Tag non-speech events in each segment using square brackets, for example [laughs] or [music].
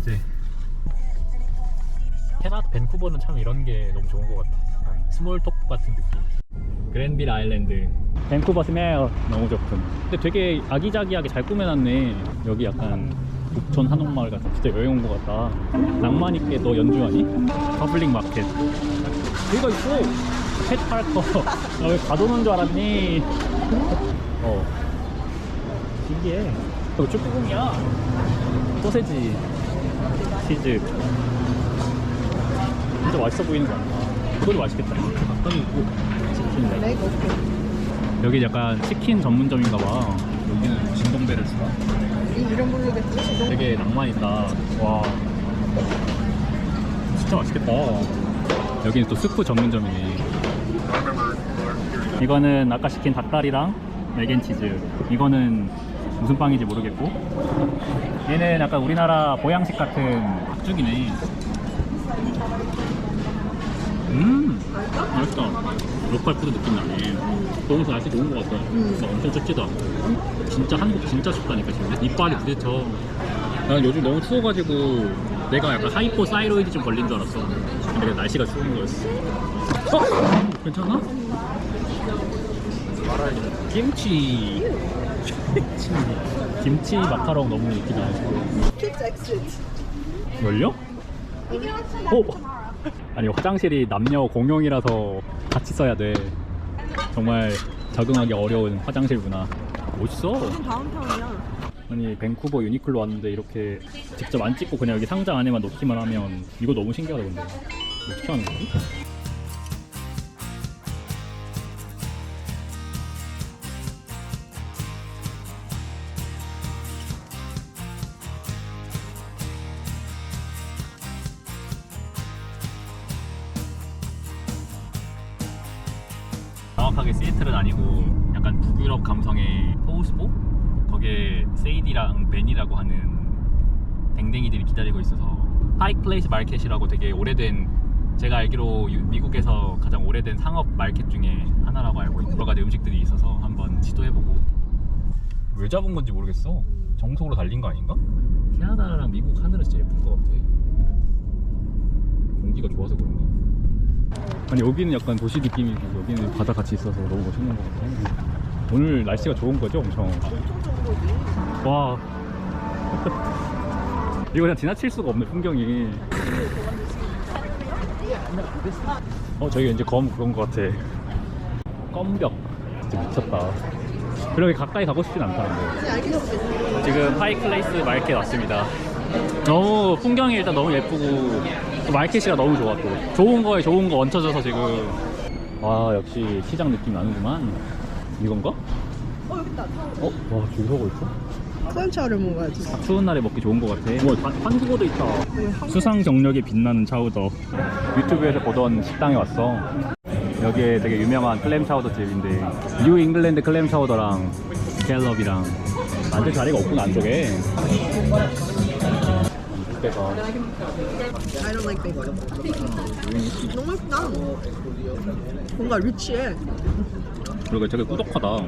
번째. 캐나다 밴쿠버는 참 이런 게 너무 좋은 것 같아. 약간 스몰톡 같은 느낌. 그랜빌 아일랜드. 밴쿠버 스메어 너무 좋군. 근데 되게 아기자기하게 잘 꾸며놨네. 여기 약간 북촌 한옥마을 같은 진짜 여행 온 것 같다. 낭만 있게 너 연주하니? 퍼블릭 마켓. 여기가 있어. 펫 파커. 나왜 가둬놓은 줄 알았니? 어. 신기해. 이거 쭈꾸공이야. 소세지, 치즈. 진짜 맛있어 보이는 거 아니야? 그것도 맛있겠다. 닭다리 있고 치킨 네. 여기 약간 치킨 전문점인가 봐. 여기는 진동배를 주나? 이 이름 부르겠지? 되게 낭만 있다. 와. 진짜 맛있겠다. 여기는 또 스프 전문점이네. 이거는 아까 시킨 닭다리랑 맥앤치즈. 이거는 무슨 빵인지 모르겠고. 얘는 약간 우리나라 보양식 같은 닭죽이네. 음, 맛있다. 로컬 푸드 느낌 나네. 너무 날씨 좋은 것 같다. 막 엄청 춥지도 않고. 진짜 한국 진짜 춥다니까 지금. 이빨이 부딪혀. 난 요즘 너무 추워가지고 내가 약간 하이포 사이로이드 좀 걸린 줄 알았어. 근데 날씨가 추운 거였어. 어? 괜찮아? 김치. 김치. [laughs] 김치 마카롱 너무. 키즈 엑시트 열려? 어? 아니 화장실이 남녀 공용이라서 같이 써야 돼. 정말 적응하기 어려운 화장실 문화. 멋있어. 다운타운이야 아니 밴쿠버 유니클로 왔는데 이렇게 직접 안 찍고 그냥 여기 상자 안에만 넣기만 하면 이거 너무 신기하다 근데 어떻게 하는 거지? 정확하게 시애틀은 아니고 약간 북유럽 감성의 포우스보? 거기에 세이디랑 벤이라고 하는 댕댕이들이 기다리고 있어서 파이크 플레이스 마켓이라고 되게 오래된 제가 알기로 유- 미국에서 가장 오래된 상업 마켓 중에 하나라고 알고 여러 가지 음식들이 있어서 한번 시도해보고 왜 잡은 건지 모르겠어 정석으로 달린 거 아닌가? 캐나다랑 미국 하늘은 진짜 예쁜 것 같아 공기가 좋아서 그런가 아니 여기는 약간 도시 느낌이고 여기는 바다 같이 있어서 너무 멋있는 것 같아 오늘 날씨가 좋은 거죠 엄청? 엄청 좋은 거지 와. [laughs] 이거 그냥 지나칠 수가 없네 풍경이. 어 저기 이제 검 그런 것 같아. 껌벽. 진짜 미쳤다. 그렇게 가까이 가고 싶진 않다는데. 지금 하이클레이스 마켓 왔습니다 너무 풍경이 일단 너무 예쁘고 또 마켓이가 너무 좋아 또 좋은 거에 좋은 거 얹혀져서 지금 와 역시 시장 느낌 나는구만 이건가? 어 여기 있다 어? 와줄 서고 있어? 소염차를 먹어야지 추운 날에 먹기 좋은 것 같아. 와, 한국어도 있다. 수상 경력이 빛나는 차우더. 유튜브에서 보던 식당에 왔어. 여기에 되게 유명한 클램 차우더 집인데 뉴 잉글랜드 클램 차우더랑 갤럽이랑 앉을 자리가 없구나 안쪽에. I don't like bacon 너무 맛있다 뭔가 리치해 그리고 되게 꾸덕하다.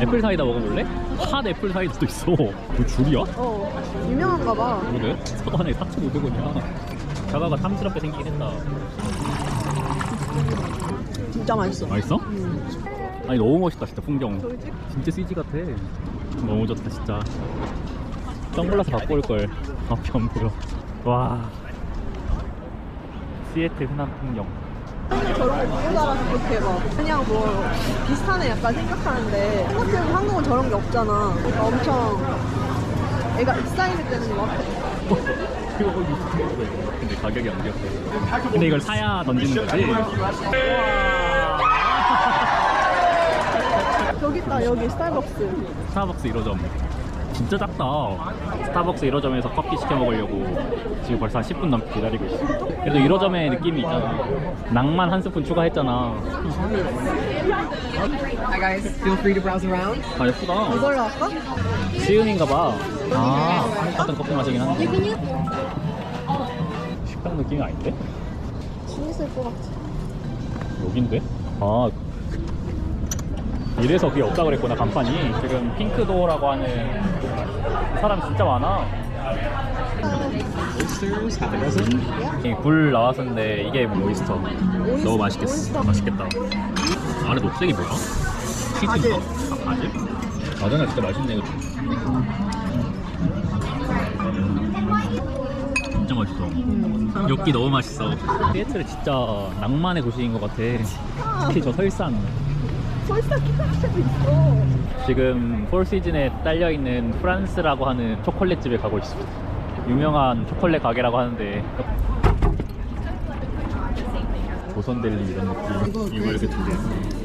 애플 사이다 먹어볼래? 핫 애플 사이다도 있어. 뭐 줄이야? 어 유명한가 봐 그러네. 서반에 4,500원이야. 자가가 탐스럽게 생기긴 했다. 진짜 맛있어 맛있어? 아니 너무 멋있다 진짜 풍경 진짜 CG 같아 너무 좋다 진짜 선글라스 갖고 올걸. 앞이 안 보여 와. 시애틀 흔한 풍경. 근데 저런 거 우리나라서 그렇게 막 그냥 뭐 비슷하네 약간 생각하는데 생각해보면 한국은 저런 게 없잖아. 그러니까 엄청 애가 익사이드 되는 것 같아. 이거 거기 있어. 근데 가격이 안 귀엽다 근데 이걸 사야 던지는 거지? 여기 있다 여기 스타벅스. 스타벅스 1호점 진짜 작다 스타벅스 1호점에서 커피 시켜 먹으려고 지금 벌써 한 10분 넘게 기다리고 있어 그래도 1호점의 느낌이 있잖아 낭만 한 스푼 추가했잖아 Hi guys, feel free to browse around. 아 예쁘다 이걸로 할까? 시음인가 봐. 아, 한국 같은 커피 마시긴 한데. 식당 느낌이 아닌데? 재밌을 것 같아 여긴데? 아. 이래서 그게 없다 그랬구나, 간판이. 지금 핑크도어라고 하는 사람 진짜 많아. oysters, half a dozen. 이굴 나왔었는데 이게 뭐 오이스터. 너무 맛있겠어. 오이스터. 맛있겠다. 안에 녹색이 뭐야? 치즈인가? 아, 바질? 바질은 진짜 맛있네 이거. 진짜 맛있어. 엽기 너무 맛있어. 시애틀 진짜 낭만의 도시인 것 같아. 특히 저 설산. 있어. 지금 폴 시즌에 딸려 있는 프란스라고 하는 초콜릿 집에 가고 있습니다. 유명한 초콜릿 가게라고 하는데 조선델리 이런 느낌. 이거 이렇게 두 개.